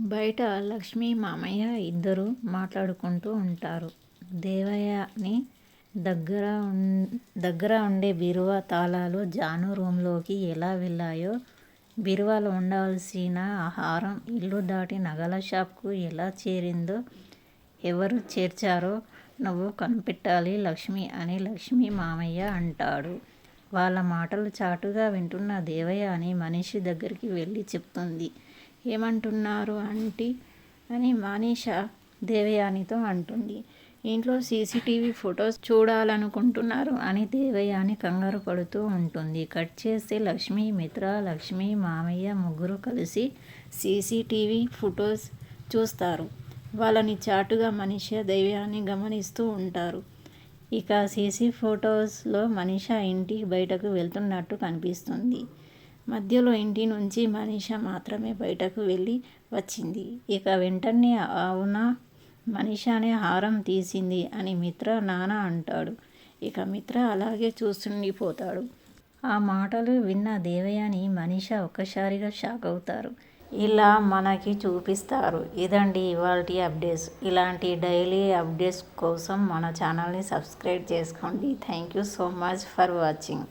బయట లక్ష్మి మామయ్య ఇద్దరూ మాట్లాడుకుంటూ ఉంటారు. దేవయ్యని దగ్గర దగ్గర ఉండే బీరువా తాళాలు జాను రూంలోకి ఎలా వెళ్ళాయో, బీరువాలో ఉండాల్సిన ఆహారం ఇల్లు దాటి నగల షాప్కు ఎలా చేరిందో, ఎవరు చేర్చారో నువ్వు కనిపెట్టాలి లక్ష్మి అని లక్ష్మి మామయ్య అంటాడు. వాళ్ళ మాటలు చాటుగా వింటున్న దేవయ్య అని మనిషి దగ్గరికి వెళ్ళి చెప్తుంది. ఏమంటున్నారు ఆంటీ అని మనీషా దేవయానితో అంటుంది. ఇంట్లో సీసీటీవీ ఫొటోస్ చూడాలనుకుంటున్నారు అని దేవయాని కంగారు పడుతూ ఉంటుంది. కట్ చేస్తే లక్ష్మి, మిత్ర, లక్ష్మి మామయ్య ముగ్గురు కలిసి సీసీటీవీ ఫొటోస్ చూస్తారు. వాళ్ళని చాటుగా మనిషి దేవయాని గమనిస్తూ ఉంటారు. ఇక సీసీ ఫొటోస్లో మనిష ఇంటికి బయటకు వెళ్తున్నట్టు కనిపిస్తుంది. మధ్యలో ఇంటి నుంచి మనీషా మాత్రమే బయటకు వెళ్ళి వచ్చింది. ఇక వెంటనే అవునా మనీషానే హారం తీసింది అని మిత్ర నాన్న అంటాడు. ఇక మిత్ర అలాగే చూస్తుండిపోతాడు. ఆ మాటలు విన్న దేవయాని, మనీష ఒక్కసారిగా షాక్ అవుతారు ఇలా మనకి చూపిస్తారు. ఇదండి ఇవాల్టి అప్డేట్స్. ఇలాంటి డైలీ అప్డేట్స్ కోసం మన ఛానల్ని సబ్స్క్రైబ్ చేసుకోండి. Thank you so much for watching.